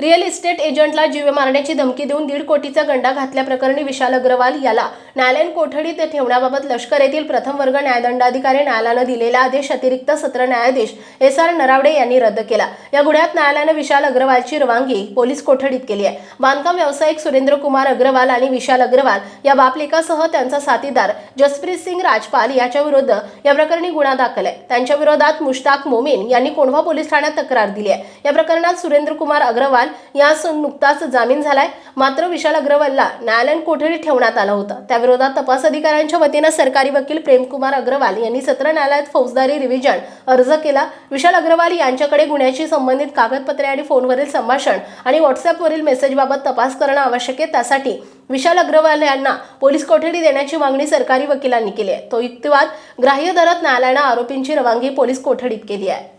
Real estate एजंटला जीवे मारण्याची धमकी देऊन दीड कोटीचा गंडा घातल्याप्रकरणी विशाल अग्रवाल याला न्यायालयीन कोठडीत ठेवण्याबाबत लष्कर येथील प्रथम वर्ग न्यायदंडाधिकारी न्यायालयानं दिलेला आदेश अतिरिक्त सत्र न्यायाधीश एस आर नरावडे यांनी रद्द केला. या गुन्ह्यात न्यायालयानं विशाल अग्रवालची रवानगी पोलीस कोठडीत केली आहे. बांधकाम व्यावसायिक सुरेंद्र कुमार अग्रवाल आणि विशाल अग्रवाल या बापलेकासह त्यांचा साथीदार जसप्रीत सिंग राजपाल याच्या विरुद्ध या प्रकरणी गुन्हा दाखल आहे. त्यांच्या विरोधात मुश्ताक मोमीन यांनी कोंढवा पोलीस ठाण्यात तक्रार दिली आहे. या प्रकरणात सुरेंद्र कुमार अग्रवाल यास नुकताच जामीन झालाय. मात्र विशाल अग्रवालला न्यायालयीन कोठडीत ठेवण्यात आलं होतं. त्याविरोधात तपास अधिकाऱ्यांच्या वतीनं सरकारी वकील प्रेमकुमार अग्रवाल यांनी सत्र न्यायालयात फौजदारी रिव्हिजन अर्ज केला. विशाल अग्रवाल यांच्याकडे गुन्ह्याशी संबंधित कागदपत्रे आणि फोनवरील संभाषण आणि व्हॉट्सअपवरील मेसेजबाबत तपास करणं आवश्यक आहे. त्यासाठी विशाल अग्रवाल यांना पोलीस कोठडी देण्याची मागणी सरकारी वकिलांनी केली आहे. तो युक्तिवाद ग्राह्य धरत न्यायालयानं आरोपींची रवानगी पोलीस कोठडीत केली आहे.